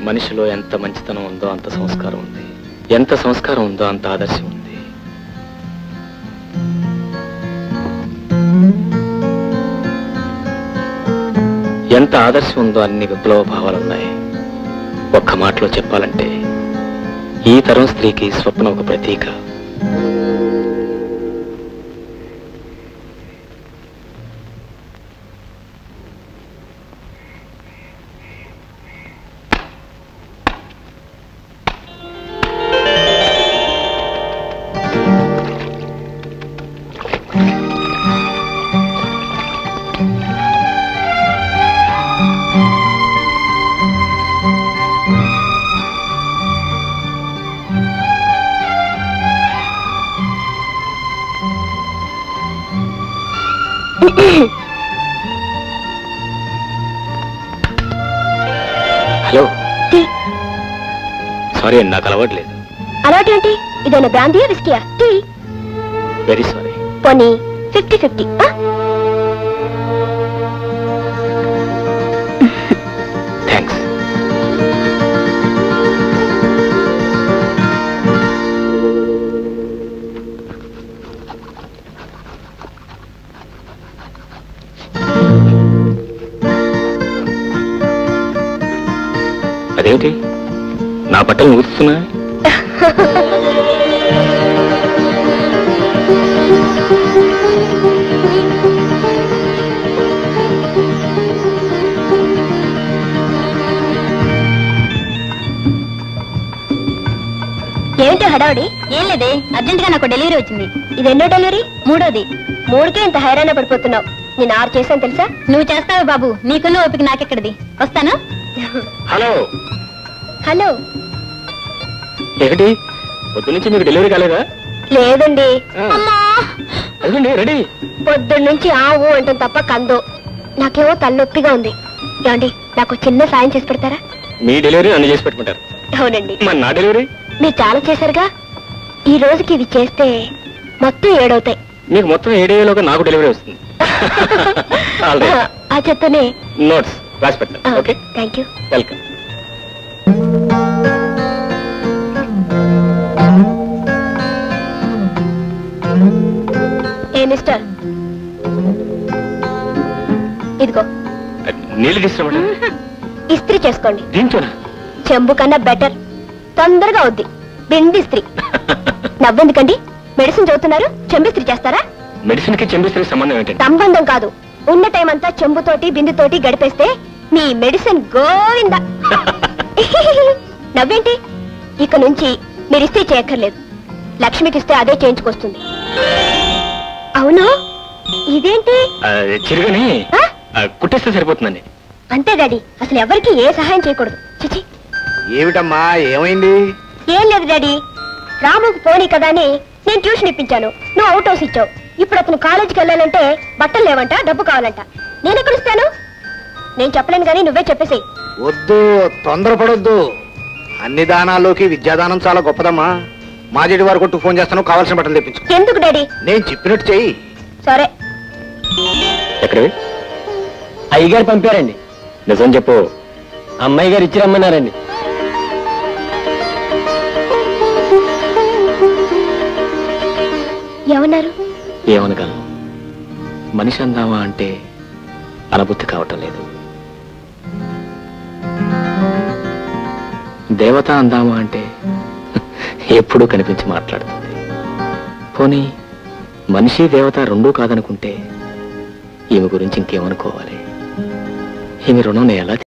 మనిషిలో ఎంత మంచితనం ఉందో అంత సంస్కారం ఉంది. ఎంత సంస్కారం ఉందో అంత ఆదర్శం ఉంది. ఎంత ఆదర్శం ఉందో అన్ని విప్లవ భావాలున్నాయి ఒక్క మాటలో చెప్పాలంటే ఈ తరం స్త్రీకి స్వప్నం ఒక ప్రతీక. హలో. సారీ అండి నాకు అలవాట్లేదు అలవాటు ఏంటి? ఇదైనా బ్రాందీయా విస్కియా? టీ. Very sorry. పోనీ ఫిఫ్టీ ఫిఫ్టీ అదేమిటి? నా బట్టలు ఊరుస్తున్నా ఏంటి హడావుడి? ఏం లేదే అర్జెంట్గా నాకు డెలివరీ వచ్చింది. ఇది ఎన్నో డెలివరీ? మూడోది. మూడుకే ఇంత హైరాణ పడిపోతున్నావు. నేను ఆరు చేశాను తెలుసా? నువ్వు చేస్తావు బాబు. నీకున్న ఓపిక నాకెక్కడిది? వస్తాను? హలో. హలో. ఏమిటి? పొద్దు నుంచి మీకు డెలివరీ కాలేదా? లేదండి. అదిగోండి రెడీ. పొద్దున్న నుంచి ఆవు అంటాం తప్ప కందో. నాకేమో తలనొప్పిగా ఉంది. ఏమండి నాకు చిన్న సాయం చేసి పెడతారా? మీ డెలివరీ నన్ను చేసి పెట్టుకుంటారు. అవునండి. మరి నా డెలివరీ? మీరు చాలా చేశారుగా. ఈ రోజుకి ఇవి చేస్తే మొత్తం ఏడవుతాయి. మీకు మొత్తం ఏడేలోగా నాకు డెలివరీ వస్తుంది. ఆ చెత్తనే. నోట్స్ రాసి పెట్టాను ఓకే? థ్యాంక్ యూ వెల్కమ్ ఏ మిస్టర్ ఇదిగో. నీళ్ళు తీసుకురామంట ఇస్త్రీ చేసుకోండి. దీంతోనా? చెంబు కన్నా బెటర్ తొందరగా అవుద్ది. బింది ఇస్త్రీ. నవ్వెందుకండి? మెడిసిన్ చదువుతున్నారు? చెంబు ఇస్త్రీ చేస్తారా? మెడిసిన్కి చెంబిస్తే సంబంధం ఏంటండి? సంబంధం కాదు. ఉన్న టైం అంతా చెంబుతోటి బిందుతోటి గడిపేస్తే మీ మెడిసిన్ గోవింద. నవ్వేంటి? ఇక నుంచి మీరు ఇస్త్రీ చేయక్కర్లేదు. లక్ష్మికి ఇస్తే అదే చేయించుకొస్తుంది. అవును? ఇదేంటి? చిరుగని కుట్టేస్తే సరిపోతుందండి. అంతే డాడీ. అసలు ఎవరికి ఏ సహాయం చేయకూడదు. చిచి. ఏమిటమ్మా ఏమైంది? ఏం లేదు డాడీ. రాముకు పోనీ కదా అని నేను ట్యూషన్ ఇప్పించాను. నువ్వు అవుట్ హౌస్ ఇచ్చావు. ఇప్పుడు అతను కాలేజీకి వెళ్ళాలంటే బట్టలు లేవంట డబ్బు కావాలంట. నేను ఎక్కడ ఇస్తాను? నేను చెప్పలేను కానీ నువ్వే చెప్పేసి వద్దు తొందరపడొద్దు. అన్ని దానాల్లోకి విద్యాదానం చాలా గొప్పదమ్మా. మాజేటి వారు కొట్టు ఫోన్ చేస్తాను కావాల్సిన బట్టలు తెప్పించు. ఎందుకు డాడీ? నేను చెప్పినట్టు చెయ్యి. సరే. ఎక్కడవి? అయ్యగారు పంపారండి. నిజం చెప్పు. అమ్మాయి గారు ఇచ్చి రమ్మన్నారండి. ఏమన్నారు? ఏమనగలను? మనిషి అందామా అంటే అనుభూతి కావటం లేదు. దేవత అందామా అంటే ఎప్పుడూ కనిపించి మాట్లాడుతుంది. పోనీ మనిషి దేవత రెండూ కాదనుకుంటే ఈమె గురించి ఇంకేమనుకోవాలి? ఈమె రుణం నేను ఎలా